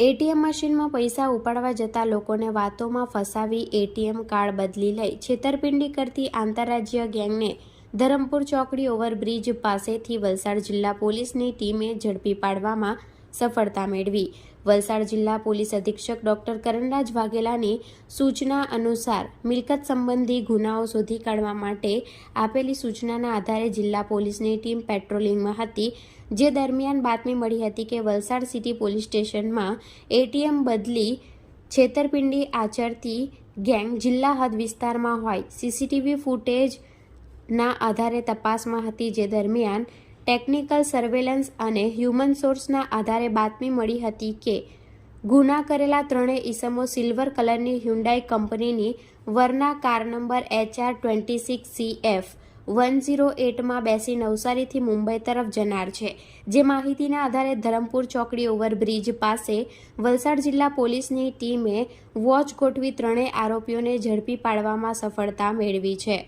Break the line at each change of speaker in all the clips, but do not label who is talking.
ATM મશીનમાં પૈસા ઉપાડવા જતા લોકોને વાતોમાં ફસાવી એટીએમ કાર્ડ બદલી લઈ છેતરપિંડી કરતી આંતરરાજ્ય ગેંગને ધરમપુર ચોકડી ઓવરબ્રિજ પાસેથી વલસાડ જિલ્લા પોલીસની ટીમે ઝડપી પાડવામાં સફળતા મેળવી. વલસાડ જિલ્લા પોલીસ અધિક્ષક ડોક્ટર કરણરાજ વાઘેલાની સૂચના અનુસાર મિલકત સંબંધી ગુનાઓ શોધી કાઢવા માટે આપેલી સૂચનાના આધારે જિલ્લા પોલીસની ટીમ પેટ્રોલિંગમાં હતી. જે દરમિયાન બાતમી મળી હતી કે વલસાડ સિટી પોલીસ સ્ટેશનમાં એટીએમ બદલી છેતરપિંડી આચરતી ગેંગ જિલ્લા હદ વિસ્તારમાં હોય. સીસીટીવી ફૂટેજના આધારે તપાસમાં હતી જે દરમિયાન ટેકનિકલ સર્વેલન્સ અને હ્યુમન સોર્સના આધારે બાતમી મળી હતી કે, ગુના કરેલા ત્રણેય ઈસમો સિલ્વર કલરની હ્યુન્ડાઈ કંપનીની Verna car number HR twenty six C F one zero એટમાં બેસી નવસારીથી મુંબઈ તરફ જનાર છે. જે માહિતીના આધારે ધરમપુર ચોકડી ઓવરબ્રિજ પાસે વલસાડ જિલ્લા પોલીસની ટીમે વોચ ગોઠવી ત્રણેય આરોપીઓને ઝડપી પાડવામાં સફળતા મેળવી છે.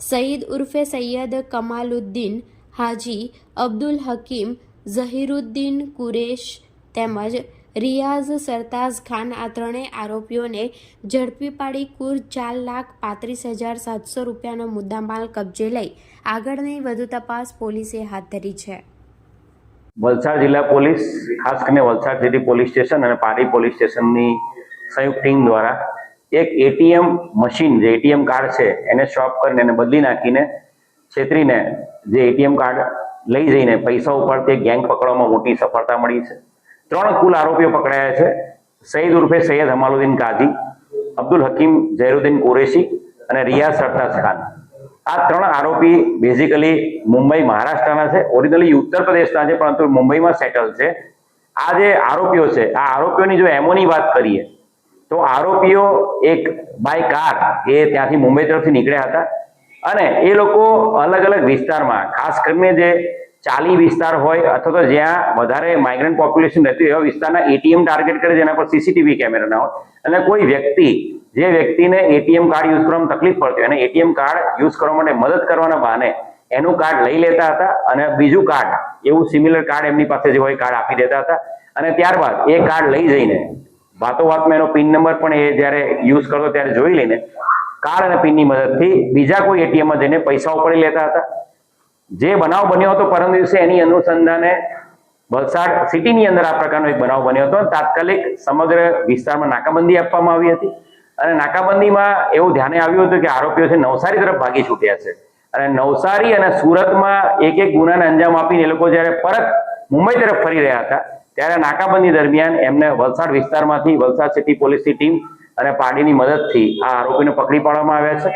સઈદ ઉર્ફે સૈયદ કમાલુદ્દીન હાજી અબ્દુલ હકીમ, ઝહીરુદ્દીન કુરેશ તેમજ રિયાઝ સરતાઝ ખાન આ ત્રણેય આરોપીઓને ઝડપી પાડી કુલ ચાર લાખ પાંત્રીસ હજાર સાતસો રૂપિયાનો મુદ્દામાલ કબજે લઈ આગળની વધુ તપાસ પોલીસે હાથ ધરી છે.
વલસાડ જિલ્લા પોલીસ, ખાસ કરીને વલસાડ સિટી પોલીસ સ્ટેશન અને પારી પોલીસ સ્ટેશનની સંયુક્ત ટીમ દ્વારા એક એટીએમ મશીન, જે એટીએમ કાર્ડ છે, એને સ્ટોપ કરીને એને બદલી નાખીને છેતરીને જે એટીએમ કાર્ડ લઈ જઈને પૈસા ઉપર તે ગેંગ પકડવામાં મોટી સફળતા મળી છે. ત્રણ કુલ આરોપીઓ પકડાયા છે. સૈદ ઉર્ફે સૈયદ હમાલુદ્દીન કાઝી, અબ્દુલ હકીમ, ઝૈરુદ્દીન કુરેશી અને રિયાઝ સરતાજ ખાન. આ ત્રણ આરોપી બેઝિકલી મુંબઈ, મહારાષ્ટ્રના છે. ઓરિજિનલી ઉત્તર પ્રદેશના છે, પરંતુ મુંબઈમાં સેટલ છે. આ જે આરોપીઓ છે, આ આરોપીઓની જો એમોની વાત કરીએ, તો આરોપીઓ એક બાય કાર એ ત્યાંથી મુંબઈ તરફથી નીકળ્યા હતા. અને એ લોકો અલગ અલગ વિસ્તારમાં, ખાસ કરીને જે ચાલી વિસ્તાર હોય અથવા તો જ્યાં વધારે માઇગ્રન્ટ પોપ્યુલેશન રહેતું એવા વિસ્તારના એટીએમ ટાર્ગેટ કરે, જેના પર સીસીટીવી કેમેરા ના હોય. અને કોઈ વ્યક્તિ, જે વ્યક્તિને એટીએમ કાર્ડ યુઝ કરવામાં તકલીફ પડતી અને એટીએમ કાર્ડ યુઝ કરવા માટે મદદ કરવાના બહાને એનું કાર્ડ લઈ લેતા હતા અને બીજું કાર્ડ એવું સિમિલર કાર્ડ એમની પાસે જે હોય કાર્ડ આપી દેતા હતા. અને ત્યારબાદ એ કાર્ડ લઈ જઈને વાતો વાતમાં એનો પિન નંબર પણ એ જ્યારે યુઝ કરતો ત્યારે જોઈ લઈને કાર્ડ અને પિનની મદદથી બીજા કોઈ એટીએમમાં જઈને પૈસા ઉપાડી લેતા હતા. જે બનાવ બન્યો હતો પરમ દિવસે એની અનુસંધાને વલસાડ સિટીની અંદર આ પ્રકારનો એક બનાવ બન્યો હતો. તાત્કાલિક સમગ્ર વિસ્તારમાં નાકાબંધી આપવામાં આવી હતી અને નાકાબંધીમાં એવું ધ્યાને આવ્યું હતું કે આરોપીઓ છે નવસારી તરફ ભાગી છૂટ્યા છે. અને નવસારી અને સુરતમાં એક એક ગુનાને અંજામ આપીને એ લોકો જ્યારે પરત મુંબઈ તરફ ફરી રહ્યા હતા, ત્યારે નાકાબંધી દરમિયાન એમને વલસાડ વિસ્તારમાંથી વલસાડ સિટી પોલીસની ટીમ અને પાડીની મદદથી આ આરોપીને પકડી પાડવામાં આવ્યા છે.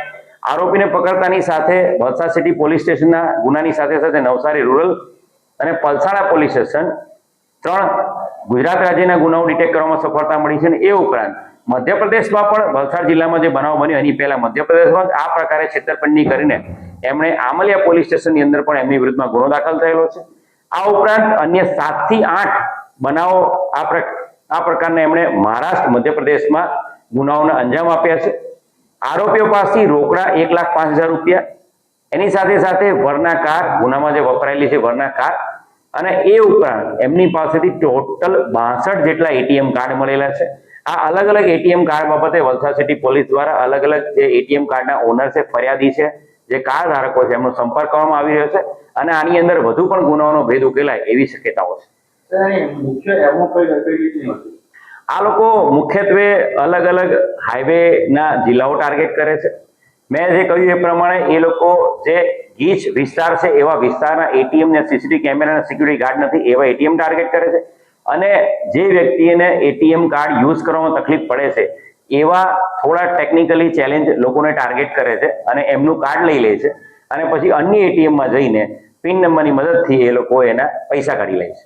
આરોપીને પકડતાની સાથે વલસાડ સિટી પોલીસ સ્ટેશનના ગુનાની સાથે સાથે નવસારી રૂરલ અને પલસાણા પોલીસ સ્ટેશન ત્રણ ગુજરાત રાજ્યના ગુનાઓ ડિટેક્ટ કરવામાં સફળતા મળી છે અને એ ઉપરાંત મધ્યપ્રદેશમાં પણ વલસાડ જિલ્લામાં જે બનાવ બન્યો એની પહેલા મધ્યપ્રદેશમાં આ પ્રકારે છેતરપિંડી કરીને એમણે આમલિયા પોલીસ સ્ટેશનની અંદર પણ એમની વિરુદ્ધમાં ગુનો દાખલ થયેલો છે. આ ઉપરાંત અન્ય સાતથી આઠ બનાવો આ પ્રકારના એમણે મહારાષ્ટ્ર, મધ્યપ્રદેશમાં ગુનાઓને અંજામ આપ્યા છે. આરોપીઓ પાસેથી રોકડા એક લાખ પાંચ હજાર રૂપિયા. એની સાથે સાથે વરના કાર, ગુનામાં જે વપરાયેલી છે વરના કાર. અને એ ઉપરાંત એમની પાસેથી ટોટલ બાસઠ જેટલા એટીએમ કાર્ડ મળેલા છે. આ અલગ અલગ એટીએમ કાર્ડ બાબતે વલસાડ સિટી પોલીસ દ્વારા અલગ અલગ જે એટીએમ કાર્ડના ઓનર છે, ફરિયાદી છે, જે કાર ધારકો છે, એમનો સંપર્ક કરવામાં આવી રહ્યો છે. અને આની અંદર વધુ પણ ગુનાઓનો ભેદ ઉકેલાય એવી શક્યતાઓ છે.
મુખ્ય એમાં કોઈ
આ લોકો મુખ્યત્વે અલગ અલગ હાઈવે ના જિલ્લાઓ ટાર્ગેટ કરે છે. મેં જે કહ્યું એ પ્રમાણે એ લોકો જે ગીચ વિસ્તાર છે એવા વિસ્તારના એટીએમ ને સીસીટીવી કેમેરા સિક્યુરિટી ગાર્ડ નથી, એવા એટીએમ ટાર્ગેટ કરે છે. અને જે વ્યક્તિને એટીએમ કાર્ડ યુઝ કરવામાં તકલીફ પડે છે, એવા થોડા ટેકનિકલી ચેલેન્જ લોકોને ટાર્ગેટ કરે છે અને એમનું કાર્ડ લઈ લે છે અને પછી અન્ય એટીએમમાં જઈને પિન નંબરની મદદથી એ લોકો એના પૈસા કાઢી લે છે.